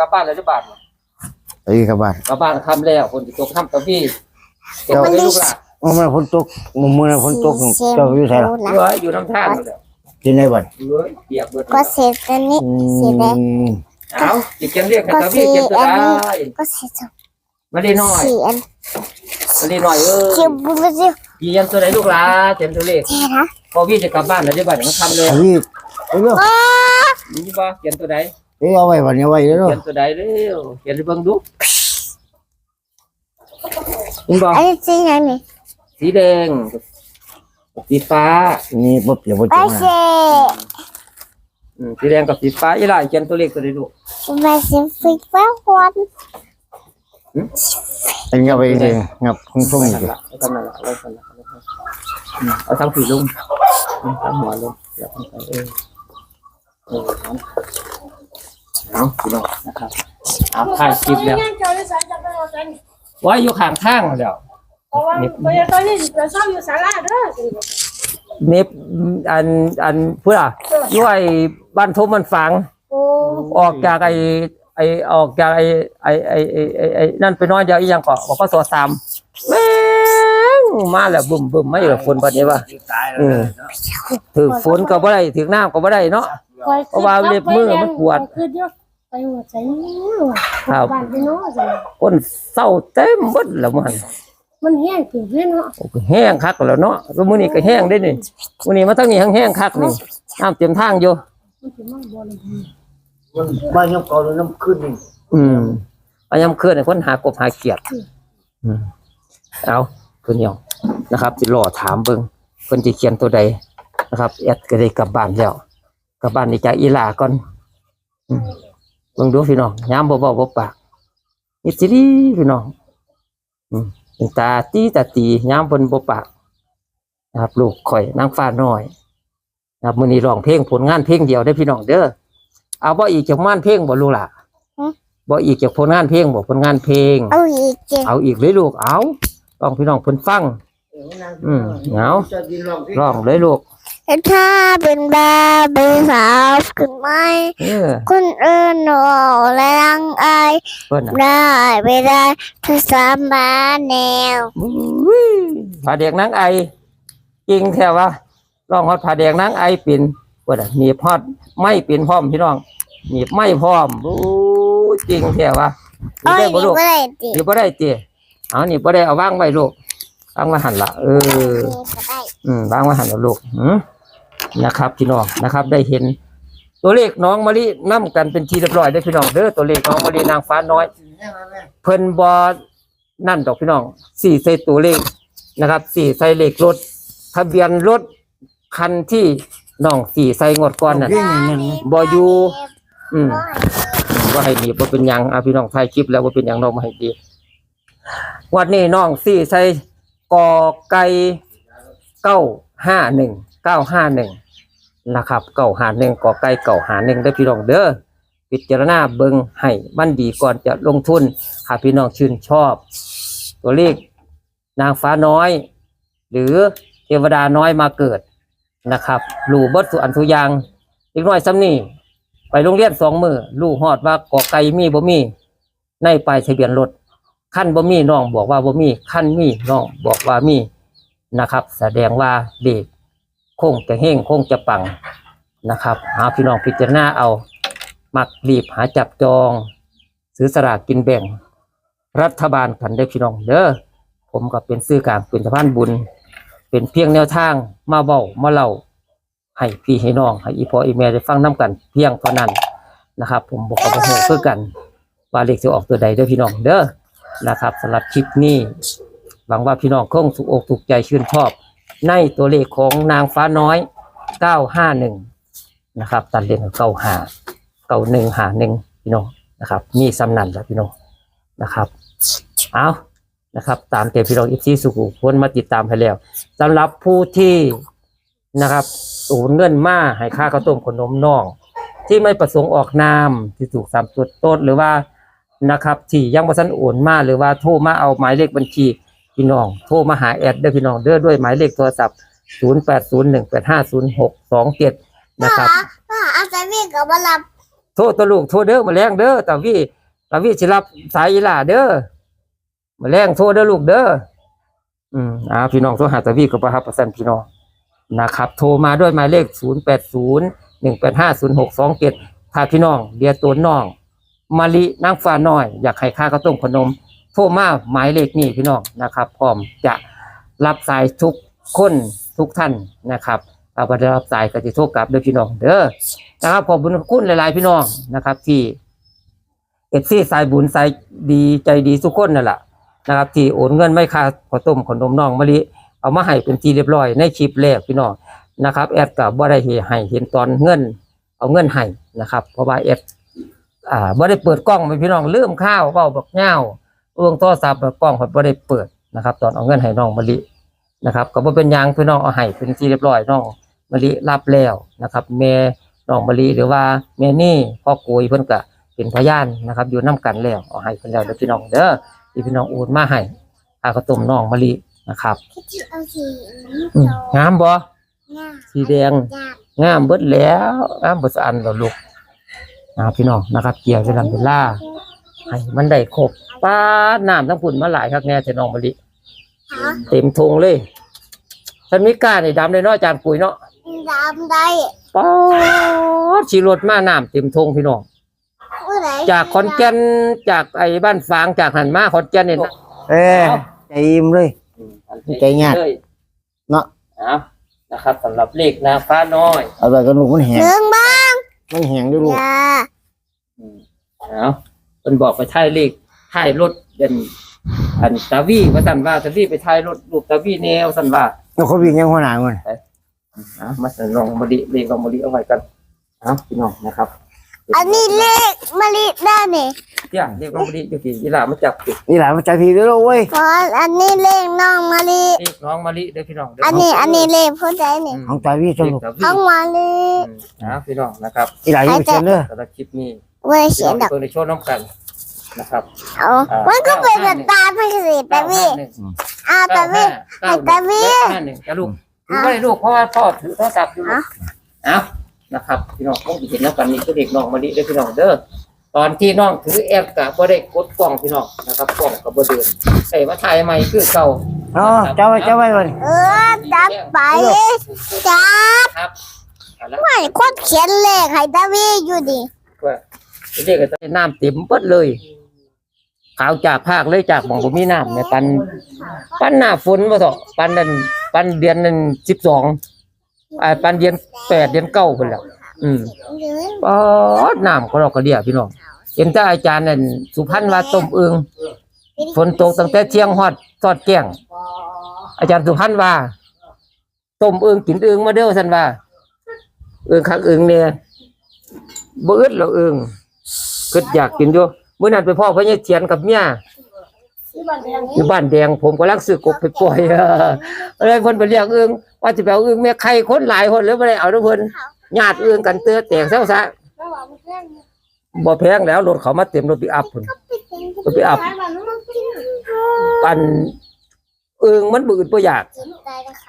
กลับบ้านแล้วจะบาทเอ้ยครับบ้านกลับบ้านค่ำแล้วคนจะตกค่ำตะพี่เก็บไว้ให้ลูกหลานเมื่อฝนตกมื้อนั้นฝนตกเจ้าอยู่ไสล่ะเหลืออยู่น้ำท่านั่นแหละที่ไหนบ้านเหลือเปียกเบิดก็เสร็จอันนี้อืสีแดงมเอาจิเขียนเรียกให้ตะพี่เก็บตัวได้ก็เสร็จมาดีหน่อยสีอันมาดีหน่อยเออเกี่ยวบุญเดียวยียันตัวไหนลูกหลานเต็มตัวเลขแค่นะพอพี่จะกลับบ้านแล้วจะบาทมันค่ำเลยอันนี้เอ้ยโอ้นี่บ่เขียนตัวใด เอ้ยเอาไว้บัดนี้ไว้เด้อเขียนตัวใดเร็วเขียนให้เบิ่งดูนี่บ่อันนี้สีไหนนี่สีแดงสีฟ้านี่บ่เปียกบ่ไปจังเสนะอืมสีแดงกับสีฟ้าอีหล่าเขียนตัวเลขตัวใดลูกไปเสียฟิกฟ้าควันอันนี้เอาไว้เองงับคงส่งไว้อีกทำละไว้ทำละไว้ทำละอืมเอาทางผีลุงอืมทางหัวลุงเดี๋ยวทางไปเออเออ เอาเอาพี่น้องนะครับเอาถ่ายคลิปแล้วเจ้าได้สายจับไปหมดแล้วนี่ไว้อยู่ข้างทางแล้วเพราะว่าเพราะว่าตอนนี้เราชอบอยู่ศาลาเด้อสิเนบอันอันเพื่อด้วยบ้านทมมันฝังโอ้ออกจากไอ้ไอ้ออกจากไอ้ไอ้ไอ้ไอ้ไอ้ไอ้นั่นไปนอนยาวอีหยังเกาะบอกก็สอสามแม่งมาแล้วบึ้มบึ้มไม่เหรอฝนปัดนี้ว่าเออถือฝนก็บ่ได้ถือน้ำก็บ่ได้เนาะเพราะว่าเล็บมือมันปวดคือเดี๋ยว ไปหมดใจนี่ครับ บ้านพี่น้องจ้ะคนเศร้าเต็มหมดแล้วมันมันแห้งถึงเพื่อนเนาะโอ้ก็แห้งคักแล้วเนาะก็มื้อนี้ก็แห้งได้นี่มื้อนี้มาทั้งนี้แห้งๆคักนี่น้ำเต็มทางอยู่ มันถึงมันบ่เลยมันบ้านยังเก่าเลยน้ำขึ้นนี่อืมพยายามเคลื่อนให้คนหากบหาเกียรติอืมเอาเพิ่นเดียวนะครับสิรอถามเบิ่งเพิ่นสิเขียนตัวใดนะครับแอดก็ได้กลับบ้านแล้ว กลับบ้านนี่จากอีหลาก่อนอืมเบิ่งดูพี่น้องยามบ่เว้าบ่ปากนี่สิดีพี่น้องอืมเป็นตาตีตาตียามเพิ่นบ่ปากนะครับลูกข่อยนางฟ้าน้อยนะครับมื้อนี้ร้องเพลงผลงานเพลงเดียวได้อพี่น้องเด้อเอาบ่อีกจากม่านเพลงบ่ลูกล่ะบ่อีกจากผลงานเพลงบ่ผลงานเพลง เอาอีกเจ็ดเอาอีกเลยลูกเอาลองพี่น้องเพิ่นฟัง อืมเอาลองเลยลูก ถ้าเป็นบาเป็นสาวขึ้นไหมเออคนอื่นหนูและรังอายเพิ่นน่ะได้ไม่ได้เธอสามมาแนวอุ้ยผาแดงนางไอจริงแท้ว่าลองฮอดผาแดงนางไอเป็นเพิ่นน่ะหนีบฮอดไม่เป็นพร้อมพี่น้องหนีบไม่พร้อมโอ้ยจริงแท้ว่าหนีโอ้บยได้บ่นี่ลูกก็ได้ติหนีบบ่ได้ติเอานี่บ่ได้เอาวางไว้ลูกวางไว้หั่นล่ะเออนี่ก็ได้ อืมวางไว้หันแล้วลูกอืม นะครับพี่น้องนะครับ ได้เห็น ตัวเลขน้องมะลินํกันเป็นทีเรียบร้อยได้พี่น้องเด้อตัวเลขน้องมะลินางฟ้าน้อย เพิ่นบอนั่นดอกพี่น้องสี่ใส่ตัวเลขนะครับสี่ใส่เลขรถ ทะเบียนรถคันที่น้องสี่ใส่งดก่อนนั่นเพียงอย่างนั้นนะบอยู่อืมว่าให้ดีบ่เป็นยังอะพี่น้องถ่ายคลิปแล้วว่าเป็นยังน้องมาให้ดีวันนี้น้องสี่ใส่กอไก่เก้าห้าหนึ่ง เก้าห้าหนึ่งนะครับเก้าหาหนึ่งกอไก่เก้าหาหนึ่งได้พี่น้องเด้อพิจารณาเบิงให้มันดีก่อนจะลงทุนหากพี่น้องชื่นชอบ ตัวเลขนางฟ้าน้อย หรือเทวดาน้อยมาเกิดนะครับรูเบิดสุอันสุยางอีกหน่อยซ้ำนี่ไปโรงเรียนสองมือลูกฮอดว่าก่อไก่มีบ่มี ในป้ายทะเบียนรถขั้นบ่มีน้องบอกว่าบ่มีขั้นมีน้องบอกว่ามีนะครับ แสดงว่าเด็ก คงจะเฮงคงจะปังนะครับ หาพี่น้องพิจารณาเอา มักรีบหาจับจอง ซื้อสลากกินแบ่ง รัฐบาลกันได้พี่น้องเด้อผมก็เป็นซื้อกลางเป็นสะพานบุญ เป็นเพียงแนวทางมาเว้ามาเล่าให้พี่ให้น้องให้อีพออีแม่ได้ฟังน้กัน เพียงเท่านั้นนะครับ ผมบอกกับพ่อเพื่อกัน ว่าเลขจะออกตัวใดเด้อพี่น้องเด้อนะครับสำหรับคลิปนี้หวังว่าพี่น้องคงถูกอกถูกใจชื่นชอบ ในตัวเลขของนางฟ้าน้อย 951 นะครับ ตัดเลนเก้าหาเก้าหนึ่งหาหนึ่งพี่น้องนะครับ มีสำนันแล้วพี่น้องนะครับ เอานะครับ ตามเต็มพี่น้องอีซีสุขุพ้นมาติดตามให้แล้วสำหรับผู้ที่นะครับสูญเงินมาให้ค่าข้าวต้มขนมน้อง ที่ไม่ประสงค์ออกนามที่ถูกสามจุดต้นหรือว่านะครับที่ยังบ่ทันโอนมาหรือว่าโทรมาเอาหมายเลขบัญชี พี่น้อง โทรมาหาแอดเด้อพี่น้องเด้อด้วยหมายเลขโทรศัพท์ 0801850627 นะครับพ่ออาจารย์มีกับมารับโทษตะลูกโทษเด้อมาแรงเด้อตาวีตาวีสิรับสายอีหล่าเด้อมาแรงโทษเด้อลูกเด้ออืมอ่าพี่น้องโทรหาตาวีก็ประหับประสันพี่น้องนะครับ โทรมาด้วยหมายเลขศูนย์แปดศูนย์หนึ่งแปดห้าศูนย์หกสองเจ็ดถ้าพี่น้องเดียตัวน้องมาลินางฟ้าน้อย อยากให้ค่าข้าวต้มขนม โทรมาหมายเลขนี้พี่น้องนะครับ พร้อมจะรับสายทุกคนทุกท่านนะครับเอาไปรับสายก็จะโทรกลับเด้อพี่น้องเด้อนะครับขอบคุณคุณหลายๆพี่น้องนะครับ ที่เอฟซีสายบุญสายดีใจดีทุกคนนั่นแหละนะครับ ที่โอนเงินไม่ค่าข้าวต้มขนมน้องมะลิเอามาให้เป็นทีเรียบร้อยในคลิปแรกพี่น้องนะครับแอดกับบ่ได้ให้เห็นตอนเงิน เอาเงินให้นะครับ เพราะว่าแอดอ่าบ่ได้เปิดกล้องไปพี่น้องลืมข้าวเว้าบักเง้า เอื้องโทรศัพท์กล้องผมบ่ได้เปิดนะครับ ตอนเอาเงินให้น้องมะลินะครับก็บ่เป็นยังพี่น้องเอาให้เป็นที่เรียบร้อยน้องมะลิรับแล้วนะครับแม่น้องมะลิหรือว่าแม่นี่พ่อกุยเพิ่อนก็เป็นพยานนะครับ อยู่นํกันแล้วเอาให้เพิ่อนแล้วเด้อพี่น้องเด้อที่พี่น้องโอนมาให้อาข้าวต้มน้องมะลินะครับงามบ่สีแดงงามเบิดแล้วงามเบิดสะอันแล้วลูกนะครับพี่น้องนะครับ เกี่ยวเวลาเวลา ให้มันได้ครบป้าดน้ำทั้งฝุ่นมาหลายครับแน่แต่น้องมะลิหาเต็มทงเลยฉันมีกล้านี่ดำเลยเนาะอาจารย์ปุ๋ยเนาะดำได้ป๊อดชีรถมาน้ำเต็มทงพี่น้อง ผู้ใดจากขอนแก่นจากไอ้บ้านฟางจากหันมาขอนแก่นนี่นะ เอ้ยใจอิ่มเลย ใจยากเลยเนาะ เอานะครับสำหรับเลขนางฟ้าน้อยเอาไปกันลูกมันแห้งเรื่องบ้างมันแห้งด้วยลูกจ้าเอา เป็นบอกไปถ่ายเลขถ่ายรถเป็นอันตาวีว่าสันว่าตาวีไปถ่ายรถรูปตาวีแนวสันว่าแล้วเขาวิ่งยังหัวหน้ามันเอามาสันลองมาดิเลขลองมาดิเอาไว้กันเอาพี่น้องนะครับอันนี้เลขมะลิได้เนี่ยเจ้าเลขลองมาดิอยู่ที่ยีหลามาจับผิดนี่หลานมันใจพีด้วยลูกเว้ยเพราะอันนี้เลขน้องมะลิเลขน้องมาลิเด้อพี่น้องเด้อันนี้อันนี้เลขผู้ใดเนี่ยของใจพี่เลจ้าขลูกตาวีน้องมะลิอืมนะพี่น้องนะครับนี่หลานอยู่เชียนเด้อ สำหรับคลิปนี้ เว้ยพี่เสีน้ยองดอกเพิ่งในโชว์น้ำกันนะครับ เอามันก็เป็นแบบตาไปสิแต่พี่อ้าวแต่พี่เก้าแต่พี่ห้าหนึ่งจะลูกถือไม่ได้ลูกเพราะว่าพ่อถือโทรศัพท์อยู่ลูกเอานะครับ พี่น้องคงจะเห็นน้ำกันนี่คือเด็กน้องมาลิเด้อพี่น้องเด้อตอนที่น้องถือแอปกับบ่ได้กดกล้องพี่น้องนะครับกล้องกับบ่เดินไอ้มาถ่ายใหม่คือเก่าอ๋อเจ้าไว้เจ้าไว้มันเออจับไปจับครับเอาละไม่คนเขียนเลขให้ตาวีอยู่ดิว่า เรียกกันน้ำเต็มเปิดเลย ขาวจากภาคเลยจากหมองบ่มีน้ำเนี่ยปัน ปันหน้าฝนบ่เถอะปันนั่นปันเดือนนั้นสิบสองอ่าปันเดือนแปดเดือนเก้าพุ่นแหล้วอืมปอดน้ำก็เราก็เดียพี่น้องเห็นแต่อาจารย์นั่นสุพรรณว่าต้มอึงฝนตกตั้งแต่เที่ยงฮอดทอดแก้งอาจารย์สุพรรณว่าต้มอึงกินเอึงมาเด้อซั่นว่าอึงคักอึงเนี่ยบ่อึดหรอกอึง คิดอยากกินอยู่มื้อนั้นไปพ่อพระยายเทียนกับเมียที่บ้านแดงอยู่บ้านแดงผมกำลังซื้อกบไปปล่อยเอออะไรเพิ่นไปเรียกอึ้งว่าจะไปเอาอึ้งแม่ไข่คนหลายคนหรือบ่ได้เอาเด้อเพิ่นญาติอึ้งกันเตื้อแตกเซาซะแล้วว่ามันแค่นี้บ่แพงแล้วรถเขามาเต็มรถปิกอัพพุ่นรถปิกอัพขายบ้านนู้นมันกินปันอึ้งมันบ่อึดบ่อยาก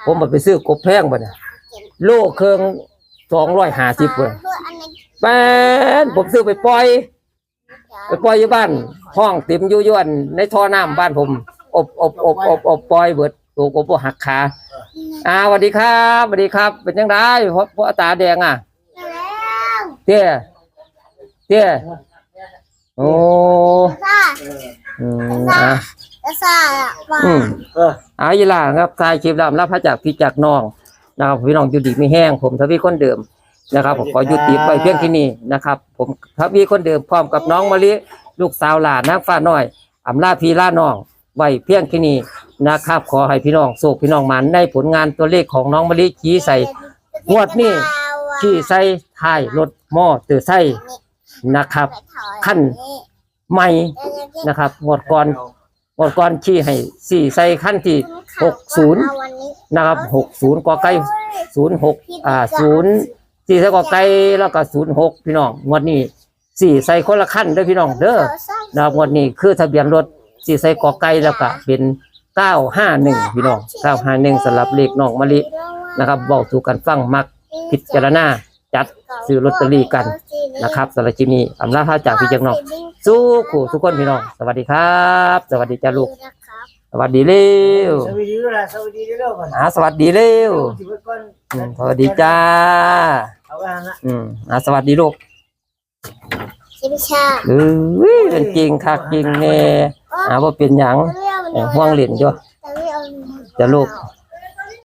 ผมบ่ไปซื้อกบแพงบ่น่ะโลเครื่อง250พุ่นแป้นผมซื้อไปปล่อย ไปปล่อยอยู่บ้าน ห้องเต็มอยู่อยวนในท่อน้ำบ้านผม อบอบอบอบอบปล่อยเบิดตัวกบบ่หักขาอ่าสวัสดีครับสวัสดีครับ เป็นยังไงเพราะเพราะตาแดงอะเตี้ยเตี้ยโอ้ซ่าอืมอะซ่าว่าอืมอายีหลาครับทายคลิปดำรับพระจากพี่จากน้องนะครับพี่น้องอยู่ดีไม่แห้งผมทวีคนเดิม นะครับ ผมขอยุติไปเพียงที่นี่นะครับ ผมทวีคนเดิมพร้อมกับน้องมะลิลูกสาวหลานนางฟ้าน้อยอำลาพีล่าน้องไว้เพียงที่นี่นะครับ ขอให้พี่น้องโศกพี่น้องมันในผลงานตัวเลขของน้องมะลิชี้ใส่งวดนี้ที่ใส่ท้ายรถมอเตอร์ไซค์นะครับ ขั้นใหม่นะครับงวดก่อนงวดก่อนชี้ให้สี่ใส่ขั้นที่หกศูนย์นะครับหกศูนย์กอไก่ศูนย์หกอ่าศูนย์ สี่ใส่กอไก่แล้วก็ศูนย์หกพี่น้องงวดนี้สี่ใส่คนละขั้นเด้อพี่น้องเด้อนะงวดนี้คือทะเบียนรถสี่ใส่กอไก่แล้วก็เป็นเก้าห้าหนึ่งพี่น้องเก้าห้าหนึ่งสำหรับเลขน้องมะลินะครับบอกถูกกันฟังมักพิจารณาจัดซื้อลอตเตอรี่กันนะครับสำหรับคลิปนี้อำลาพาจากพี่จังน้องสู้ขู่ทุกคนพี่น้อง สวัสดีครับ สวัสดีจ้าลูก สวัสดีเร็วสวัสดีด้วยล่ะสวัสดีด้วยเร็วก่อนอ่าสวัสดีเร็วสิบก่อนอืมสวัสดีจ้าเอาไว้หั่นละอืมอ่าสวัสดีลูกชิมชาเอ้ยเป็นจริงคักจริงแน่อ่าว่าเป็นหยังเอ้ยห่วงเหรียญจ้ะแต่ไม่เอาจะลูกเอา